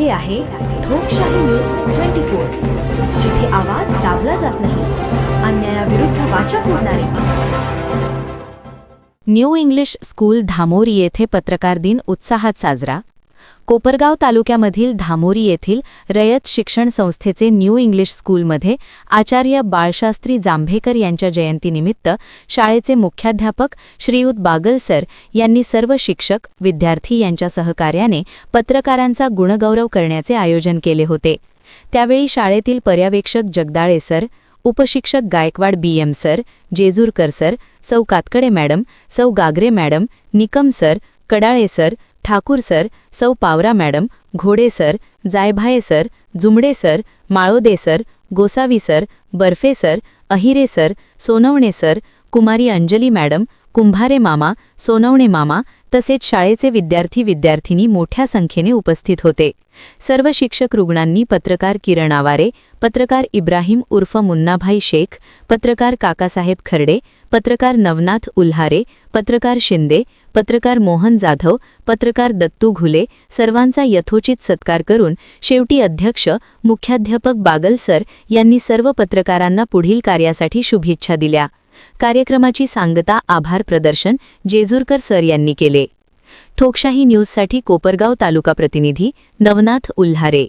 हे आहे लोकशाही न्यूज ट्वेंटी फोर जिथे आवाज दाबला जात नाही अन्यायाविरुद्ध वाचा फोडणारे. न्यू इंग्लिश स्कूल धामोरी येथे पत्रकार दिन उत्साहात साजरा. कोपरगाव तालुक्यामधील धामोरी येथील रयत शिक्षण संस्थेचे न्यू इंग्लिश स्कूलमध्ये आचार्य बाळशास्त्री जांभेकर यांच्या जयंतीनिमित्त शाळेचे मुख्याध्यापक श्रीयुत बागल सर यांनी सर्व शिक्षक विद्यार्थी यांच्या सहकार्याने पत्रकारांचा गुणगौरव करण्याचे आयोजन केले होते. त्यावेळी शाळेतील पर्यवेक्षक Jagdale sir उपशिक्षक Gaikwad B M sir Jejurkar sir सौ कातकडे मॅडम सौ Gagre madam Nikam sir Kadale sir Thakur sir सौ Pawara madam Ghode sir Jaybhaye sir Jumde sir Malode sir Gosavi sir Barfe sir Ahire sir Sonawane sir कुमारी Anjali madam Kumbhare मामा सोनवणे मामा तसेच शाळेचे विद्यार्थी विद्यार्थिनी मोठ्या संख्येने उपस्थित होते. सर्व शिक्षक रुग्णांनी पत्रकार किरण आवारे पत्रकार इब्राहिम उर्फ मुन्नाभाई शेख पत्रकार काकासाहेब खर्डे पत्रकार नवनाथ उल्हारे पत्रकार शिंदे पत्रकार मोहन जाधव पत्रकार दत्तू घुले सर्वांचा यथोचित सत्कार करून शेवटी अध्यक्ष मुख्याध्यापक बागल सर यांनी सर्व पत्रकारांना पुढील कार्यासाठी शुभेच्छा दिल्या. कार्यक्रमाची सांगता आभार प्रदर्शन जेजूरकर सर यांनी केले. ठोकशाही न्यूजसाठी कोपरगाव तालुका प्रतिनिधी नवनाथ उल्हारे.